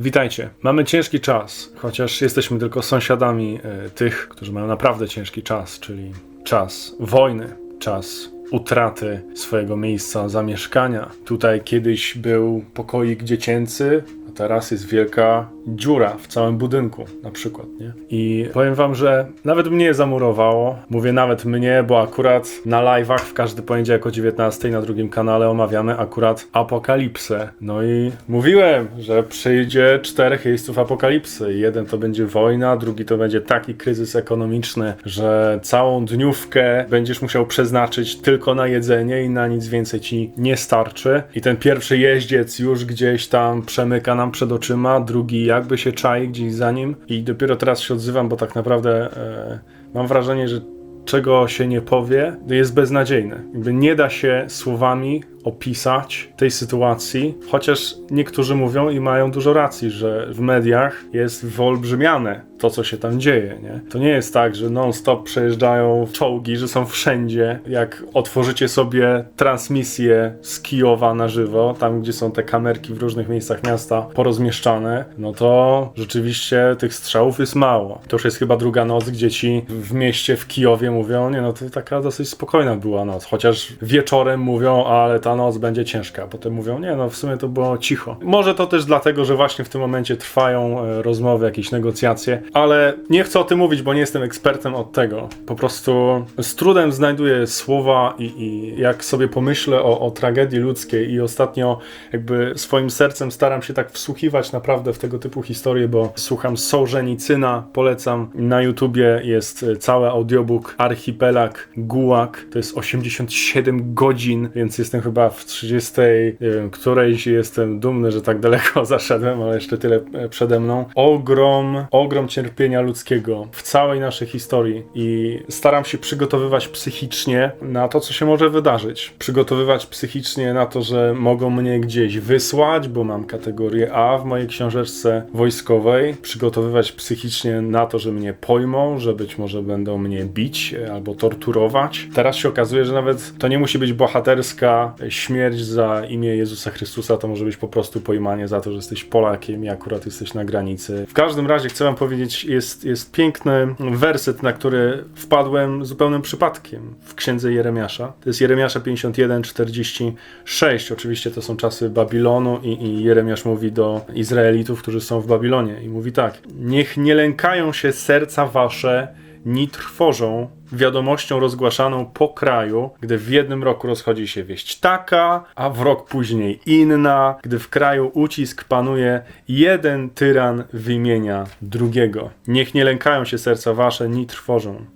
Witajcie. Mamy ciężki czas, chociaż jesteśmy tylko sąsiadami e, tych, którzy mają naprawdę ciężki czas, czyli czas wojny, czas utraty swojego miejsca zamieszkania. Tutaj kiedyś był pokoik dziecięcy, a teraz jest wielka dziura w całym budynku, na przykład, nie? I powiem wam, że nawet mnie zamurowało. Mówię nawet mnie, bo akurat na live'ach w każdy poniedziałek o 19 na drugim kanale omawiamy akurat apokalipsę. No i mówiłem, że przyjdzie czterech jeźdźców apokalipsy. Jeden to będzie wojna, drugi to będzie taki kryzys ekonomiczny, że całą dniówkę będziesz musiał przeznaczyć tylko na jedzenie i na nic więcej ci nie starczy. I ten pierwszy jeździec już gdzieś tam przemyka nam przed oczyma, drugi jakby się czai gdzieś za nim i dopiero teraz się odzywam, bo tak naprawdę e, mam wrażenie, że czego się nie powie, jest beznadziejne. Jakby nie da się słowami opisać tej sytuacji, chociaż niektórzy mówią i mają dużo racji, że w mediach jest wyolbrzymiane to, co się tam dzieje. Nie? To nie jest tak, że non-stop przejeżdżają czołgi, że są wszędzie. Jak otworzycie sobie transmisję z Kijowa na żywo, tam gdzie są te kamerki w różnych miejscach miasta porozmieszczane, no to rzeczywiście tych strzałów jest mało. To już jest chyba druga noc, gdzie ci w mieście w Kijowie mówią, nie no to taka dosyć spokojna była noc, chociaż wieczorem mówią, ale ta noc będzie ciężka. Potem mówią, nie no w sumie to było cicho. Może to też dlatego, że właśnie w tym momencie trwają e, rozmowy, jakieś negocjacje, ale nie chcę o tym mówić, bo nie jestem ekspertem od tego. Po prostu z trudem znajduję słowa i, i jak sobie pomyślę o, o tragedii ludzkiej i ostatnio jakby swoim sercem staram się tak wsłuchiwać naprawdę w tego typu historie, bo słucham Sołżenicyna, polecam. Na YouTubie jest e, cały audiobook Archipelag Gułak. To jest 87 godzin, więc jestem chyba w 30 nie wiem, którejś jestem dumny, że tak daleko zaszedłem, ale jeszcze tyle e, przede mną. Ogrom, ogrom cierpienia ludzkiego w całej naszej historii i staram się przygotowywać psychicznie na to, co się może wydarzyć. Przygotowywać psychicznie na to, że mogą mnie gdzieś wysłać, bo mam kategorię A w mojej książeczce wojskowej. Przygotowywać psychicznie na to, że mnie pojmą, że być może będą mnie bić albo torturować. Teraz się okazuje, że nawet to nie musi być bohaterska śmierć za imię Jezusa Chrystusa, to może być po prostu pojmanie za to, że jesteś Polakiem i akurat jesteś na granicy. W każdym razie chcę wam powiedzieć, jest, jest piękny werset, na który wpadłem zupełnym przypadkiem w księdze Jeremiasza. To jest Jeremiasza 51, 46. Oczywiście to są czasy Babilonu i, i Jeremiasz mówi do Izraelitów, którzy są w Babilonie i mówi tak. Niech nie lękają się serca wasze, ni trwożą wiadomością rozgłaszaną po kraju, gdy w jednym roku rozchodzi się wieść taka, a w rok później inna, gdy w kraju ucisk panuje jeden tyran wymienia drugiego. Niech nie lękają się serca wasze, ni trwożą.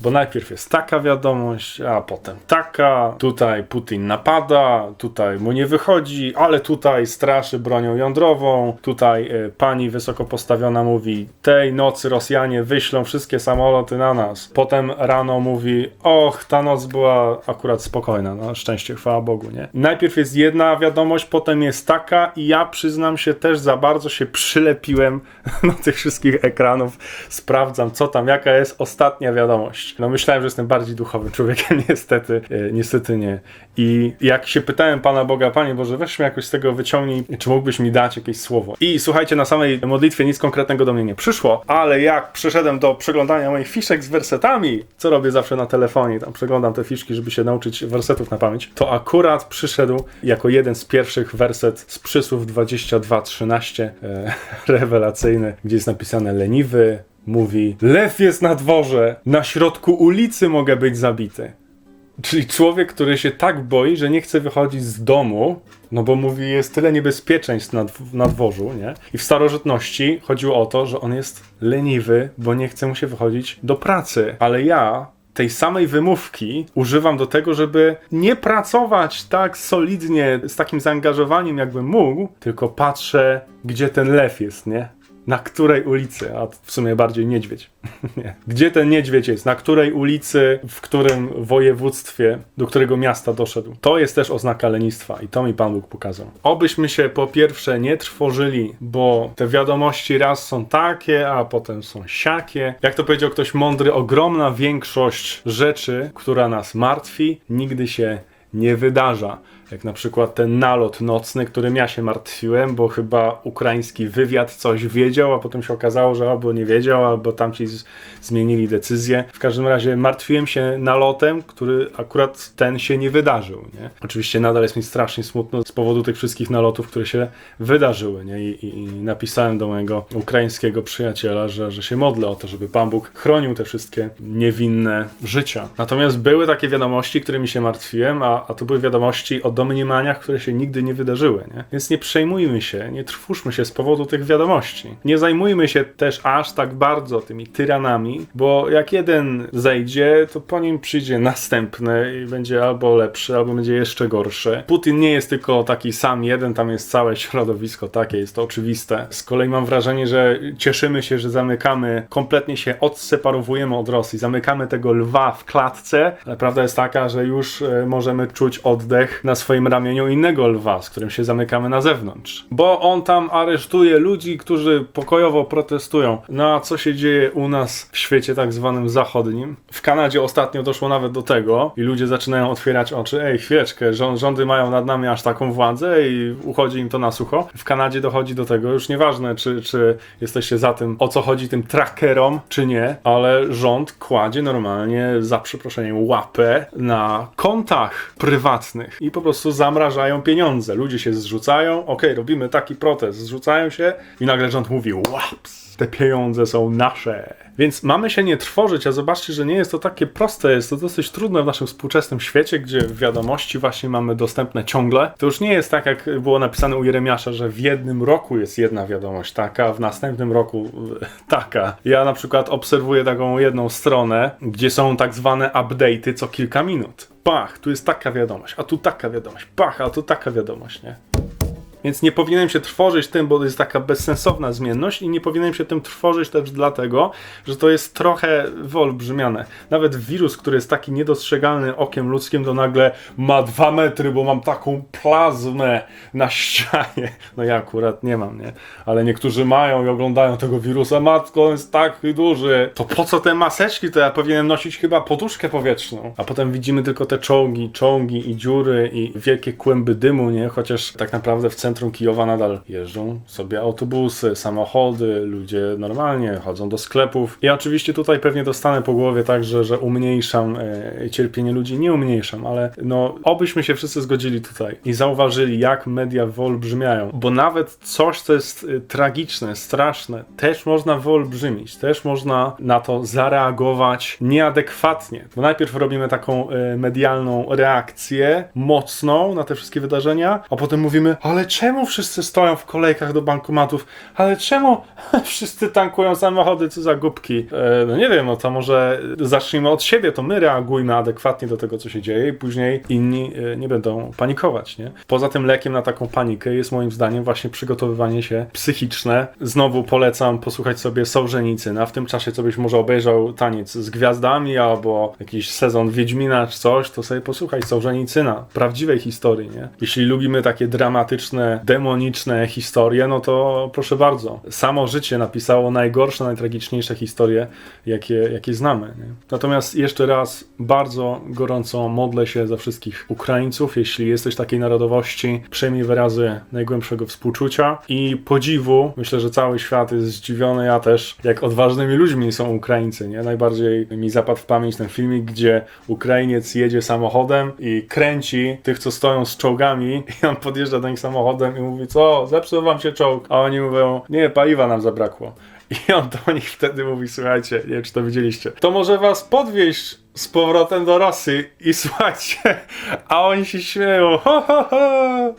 Bo najpierw jest taka wiadomość, a potem taka. Tutaj Putin napada, tutaj mu nie wychodzi, ale tutaj straszy bronią jądrową. Tutaj e, pani wysoko postawiona mówi: Tej nocy Rosjanie wyślą wszystkie samoloty na nas. Potem rano mówi: Och, ta noc była akurat spokojna. Na szczęście, chwała Bogu, nie? Najpierw jest jedna wiadomość, potem jest taka, i ja przyznam się też za bardzo się przylepiłem do tych wszystkich ekranów. Sprawdzam, co tam, jaka jest ostatnia wiadomość. No myślałem, że jestem bardziej duchowym człowiekiem, niestety, e, niestety nie. I jak się pytałem Pana Boga, Panie Boże, weź jakoś z tego wyciągnij, czy mógłbyś mi dać jakieś słowo. I słuchajcie, na samej modlitwie nic konkretnego do mnie nie przyszło, ale jak przyszedłem do przeglądania moich fiszek z wersetami, co robię zawsze na telefonie, tam przeglądam te fiszki, żeby się nauczyć wersetów na pamięć, to akurat przyszedł jako jeden z pierwszych werset z przysłów 22-13, e, rewelacyjny, gdzie jest napisane leniwy, mówi: Lew jest na dworze, na środku ulicy mogę być zabity. Czyli człowiek, który się tak boi, że nie chce wychodzić z domu, no bo mówi, jest tyle niebezpieczeństw na, na dworzu, nie? I w starożytności chodziło o to, że on jest leniwy, bo nie chce mu się wychodzić do pracy. Ale ja tej samej wymówki używam do tego, żeby nie pracować tak solidnie, z takim zaangażowaniem, jakbym mógł, tylko patrzę, gdzie ten lew jest, nie? Na której ulicy, a w sumie bardziej niedźwiedź. Nie. Gdzie ten niedźwiedź jest? Na której ulicy, w którym województwie, do którego miasta doszedł? To jest też oznaka lenistwa i to mi Pan Bóg pokazał. Obyśmy się po pierwsze nie trwożyli, bo te wiadomości raz są takie, a potem są siakie. Jak to powiedział ktoś mądry, ogromna większość rzeczy, która nas martwi, nigdy się nie wydarza. Jak na przykład ten nalot nocny, którym ja się martwiłem, bo chyba ukraiński wywiad coś wiedział, a potem się okazało, że albo nie wiedział, albo tamci z- zmienili decyzję. W każdym razie martwiłem się nalotem, który akurat ten się nie wydarzył. Nie? Oczywiście nadal jest mi strasznie smutno z powodu tych wszystkich nalotów, które się wydarzyły. Nie? I, i, I napisałem do mojego ukraińskiego przyjaciela, że, że się modlę o to, żeby Pan Bóg chronił te wszystkie niewinne życia. Natomiast były takie wiadomości, którymi się martwiłem, a, a to były wiadomości o domniemaniach, które się nigdy nie wydarzyły. Nie? Więc nie przejmujmy się, nie trwóżmy się z powodu tych wiadomości. Nie zajmujmy się też aż tak bardzo tymi tyranami, bo jak jeden zejdzie, to po nim przyjdzie następny i będzie albo lepszy, albo będzie jeszcze gorszy. Putin nie jest tylko taki sam jeden, tam jest całe środowisko takie, jest to oczywiste. Z kolei mam wrażenie, że cieszymy się, że zamykamy, kompletnie się odseparowujemy od Rosji, zamykamy tego lwa w klatce, ale prawda jest taka, że już e, możemy czuć oddech na swoim ramieniu innego lwa, z którym się zamykamy na zewnątrz. Bo on tam aresztuje ludzi, którzy pokojowo protestują. No a co się dzieje u nas w świecie tak zwanym zachodnim? W Kanadzie ostatnio doszło nawet do tego i ludzie zaczynają otwierać oczy. Ej, chwileczkę, rząd, rządy mają nad nami aż taką władzę i uchodzi im to na sucho. W Kanadzie dochodzi do tego, już nieważne, czy, czy jesteście za tym, o co chodzi tym trackerom, czy nie, ale rząd kładzie normalnie, za przeproszeniem, łapę na kontach prywatnych i po prostu zamrażają pieniądze. Ludzie się zrzucają, okej, robimy taki protest, zrzucają się i nagle rząd mówi, łaps, te pieniądze są nasze. Więc mamy się nie trwożyć, a zobaczcie, że nie jest to takie proste, jest to dosyć trudne w naszym współczesnym świecie, gdzie wiadomości właśnie mamy dostępne ciągle. To już nie jest tak, jak było napisane u Jeremiasza, że w jednym roku jest jedna wiadomość taka, a w następnym roku taka. Ja na przykład obserwuję taką jedną stronę, gdzie są tak zwane update'y co kilka minut. Pach, tu jest taka wiadomość, a tu taka wiadomość, pach, a tu taka wiadomość, nie? Więc nie powinienem się trwożyć tym, bo to jest taka bezsensowna zmienność i nie powinienem się tym trwożyć też dlatego, że to jest trochę wyolbrzymiane. Nawet wirus, który jest taki niedostrzegalny okiem ludzkim, to nagle ma dwa metry, bo mam taką plazmę na ścianie. No ja akurat nie mam, nie? Ale niektórzy mają i oglądają tego wirusa. Matko, on jest taki duży. To po co te maseczki? To ja powinienem nosić chyba poduszkę powietrzną. A potem widzimy tylko te czołgi, czołgi i dziury i wielkie kłęby dymu, nie? Chociaż tak naprawdę w centrum Kijowa nadal jeżdżą sobie autobusy, samochody, ludzie normalnie chodzą do sklepów. Ja oczywiście tutaj pewnie dostanę po głowie tak, że, że umniejszam e, cierpienie ludzi. Nie umniejszam, ale no obyśmy się wszyscy zgodzili tutaj i zauważyli, jak media wyolbrzymiają. Bo nawet coś, co jest e, tragiczne, straszne, też można wyolbrzymić, też można na to zareagować nieadekwatnie. Bo najpierw robimy taką e, medialną reakcję mocną na te wszystkie wydarzenia, a potem mówimy, ale czemu wszyscy stoją w kolejkach do bankomatów? Ale czemu wszyscy tankują samochody? Co za głupki? E, no nie wiem, no to może zacznijmy od siebie, to my reagujmy adekwatnie do tego, co się dzieje i później inni e, nie będą panikować, nie? Poza tym lekiem na taką panikę jest moim zdaniem właśnie przygotowywanie się psychiczne. Znowu polecam posłuchać sobie Sołżenicyna. W tym czasie, co byś może obejrzał taniec z gwiazdami albo jakiś sezon Wiedźmina czy coś, to sobie posłuchaj Sołżenicyna. Prawdziwej historii, nie? Jeśli lubimy takie dramatyczne, demoniczne historie, no to proszę bardzo. Samo życie napisało najgorsze, najtragiczniejsze historie, jakie, jakie znamy. Nie? Natomiast jeszcze raz bardzo gorąco modlę się za wszystkich Ukraińców. Jeśli jesteś takiej narodowości, przyjmij wyrazy najgłębszego współczucia i podziwu. Myślę, że cały świat jest zdziwiony, ja też, jak odważnymi ludźmi są Ukraińcy. Nie? Najbardziej mi zapadł w pamięć ten filmik, gdzie Ukrainiec jedzie samochodem i kręci tych, co stoją z czołgami i on podjeżdża do nich samochodem i mówi, co, zepsuł wam się czołg? A oni mówią, nie, paliwa nam zabrakło. I on do nich wtedy mówi, słuchajcie, nie wiem czy to widzieliście, to może was podwieźć z powrotem do Rosji i słuchajcie, a oni się śmieją, ho, ho, ho.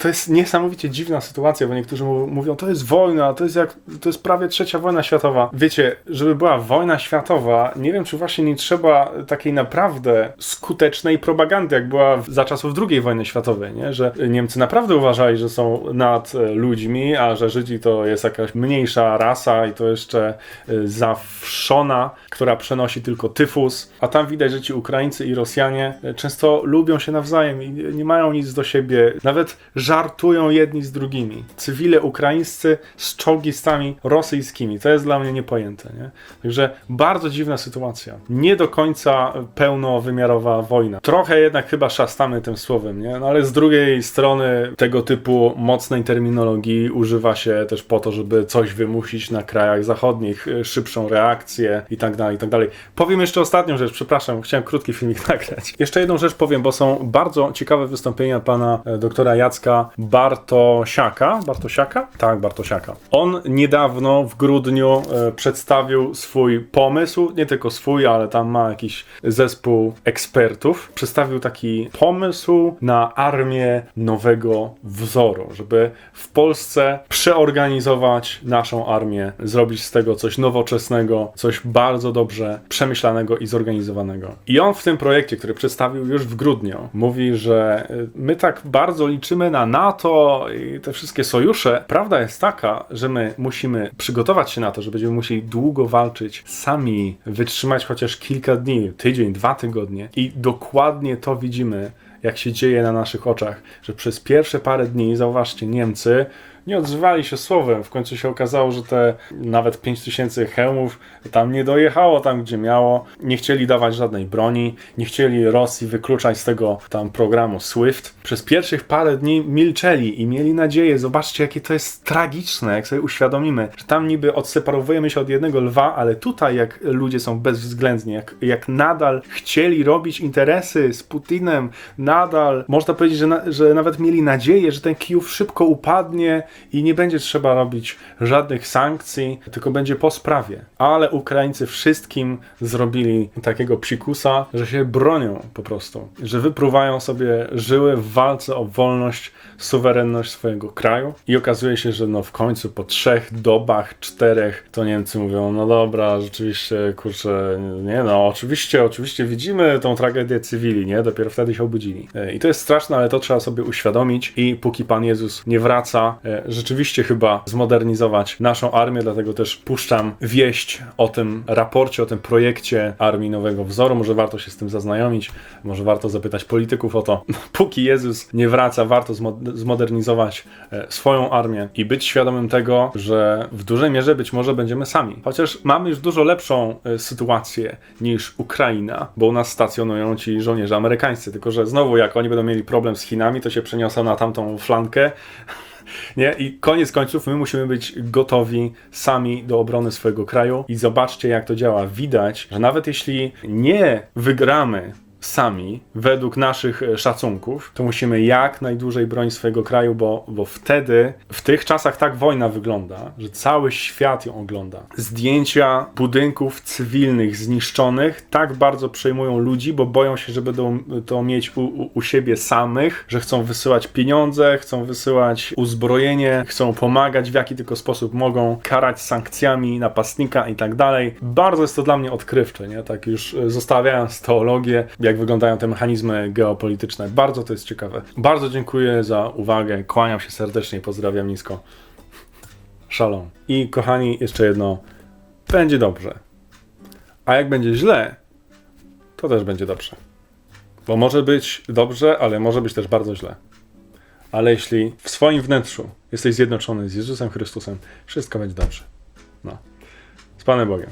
To jest niesamowicie dziwna sytuacja, bo niektórzy mów- mówią, to jest wojna, to jest jak, to jest prawie trzecia wojna światowa. Wiecie, żeby była wojna światowa, nie wiem, czy właśnie nie trzeba takiej naprawdę skutecznej propagandy, jak była za czasów II wojny światowej, nie? Że Niemcy naprawdę uważali, że są nad e, ludźmi, a że Żydzi to jest jakaś mniejsza rasa i to jeszcze e, zawszona, która przenosi tylko tyfus, a tam widać, że ci Ukraińcy i Rosjanie e, często lubią się nawzajem i nie mają nic do siebie. Nawet żartują jedni z drugimi. Cywile ukraińscy z czołgistami rosyjskimi. To jest dla mnie niepojęte, nie? Także bardzo dziwna sytuacja. Nie do końca pełnowymiarowa wojna. Trochę jednak chyba szastamy tym słowem, nie? No ale z drugiej strony tego typu mocnej terminologii używa się też po to, żeby coś wymusić na krajach zachodnich, szybszą reakcję i tak dalej, i tak dalej. Powiem jeszcze ostatnią rzecz, przepraszam, chciałem krótki filmik nagrać. Jeszcze jedną rzecz powiem, bo są bardzo ciekawe wystąpienia pana e, doktora Jacka Bartosiaka. Bartosiaka? Tak, Bartosiaka. On niedawno w grudniu e, przedstawił swój pomysł, nie tylko swój, ale tam ma jakiś zespół ekspertów. Przedstawił taki pomysł na armię nowego wzoru, żeby w Polsce przeorganizować naszą armię, zrobić z tego coś nowoczesnego, coś bardzo dobrze przemyślanego i zorganizowanego. I on w tym projekcie, który przedstawił już w grudniu, mówi, że y, my tak bardzo liczymy na NATO i te wszystkie sojusze. Prawda jest taka, że my musimy przygotować się na to, że będziemy musieli długo walczyć sami, wytrzymać chociaż kilka dni, tydzień, dwa tygodnie i dokładnie to widzimy jak się dzieje na naszych oczach, że przez pierwsze parę dni, zauważcie, Niemcy nie odzywali się słowem. W końcu się okazało, że te nawet 5000 hełmów tam nie dojechało tam, gdzie miało. Nie chcieli dawać żadnej broni, nie chcieli Rosji wykluczać z tego tam programu SWIFT. Przez pierwszych parę dni milczeli i mieli nadzieję. Zobaczcie, jakie to jest tragiczne, jak sobie uświadomimy, że tam niby odseparowujemy się od jednego lwa, ale tutaj jak ludzie są bezwzględni, jak, jak nadal chcieli robić interesy z Putinem, nadal można powiedzieć, że, na, że nawet mieli nadzieję, że ten Kijów szybko upadnie i nie będzie trzeba robić żadnych sankcji, tylko będzie po sprawie. Ale Ukraińcy wszystkim zrobili takiego psikusa, że się bronią po prostu, że wypruwają sobie żyły w walce o wolność, suwerenność swojego kraju i okazuje się, że no w końcu po trzech dobach, czterech, to Niemcy mówią, no dobra, rzeczywiście, kurczę, nie no, oczywiście, oczywiście widzimy tą tragedię cywili, nie? Dopiero wtedy się obudzili. E, I to jest straszne, ale to trzeba sobie uświadomić i póki Pan Jezus nie wraca, rzeczywiście chyba zmodernizować naszą armię, dlatego też puszczam wieść o tym raporcie, o tym projekcie Armii Nowego Wzoru. Może warto się z tym zaznajomić, może warto zapytać polityków o to. Póki Jezus nie wraca, warto zmo- zmodernizować e, swoją armię i być świadomym tego, że w dużej mierze być może będziemy sami. Chociaż mamy już dużo lepszą e, sytuację niż Ukraina, bo u nas stacjonują ci żołnierze amerykańscy, tylko że znowu jak oni będą mieli problem z Chinami, to się przeniosą na tamtą flankę. Nie? I koniec końców my musimy być gotowi sami do obrony swojego kraju. I zobaczcie, jak to działa. Widać, że nawet jeśli nie wygramy sami, według naszych e, szacunków, to musimy jak najdłużej bronić swojego kraju, bo, bo wtedy, w tych czasach tak wojna wygląda, że cały świat ją ogląda. Zdjęcia budynków cywilnych zniszczonych tak bardzo przejmują ludzi, bo boją się, że będą to mieć u, u, u siebie samych, że chcą wysyłać pieniądze, chcą wysyłać uzbrojenie, chcą pomagać w jaki tylko sposób mogą, karać sankcjami napastnika i tak dalej. Bardzo jest to dla mnie odkrywcze, nie? Tak już e, zostawiając teologię, jak wyglądają te mechanizmy geopolityczne. Bardzo to jest ciekawe. Bardzo dziękuję za uwagę. Kłaniam się serdecznie i pozdrawiam nisko. Szalom. I kochani, jeszcze jedno. Będzie dobrze. A jak będzie źle, to też będzie dobrze. Bo może być dobrze, ale może być też bardzo źle. Ale jeśli w swoim wnętrzu jesteś zjednoczony z Jezusem Chrystusem, wszystko będzie dobrze. No. Z Panem Bogiem.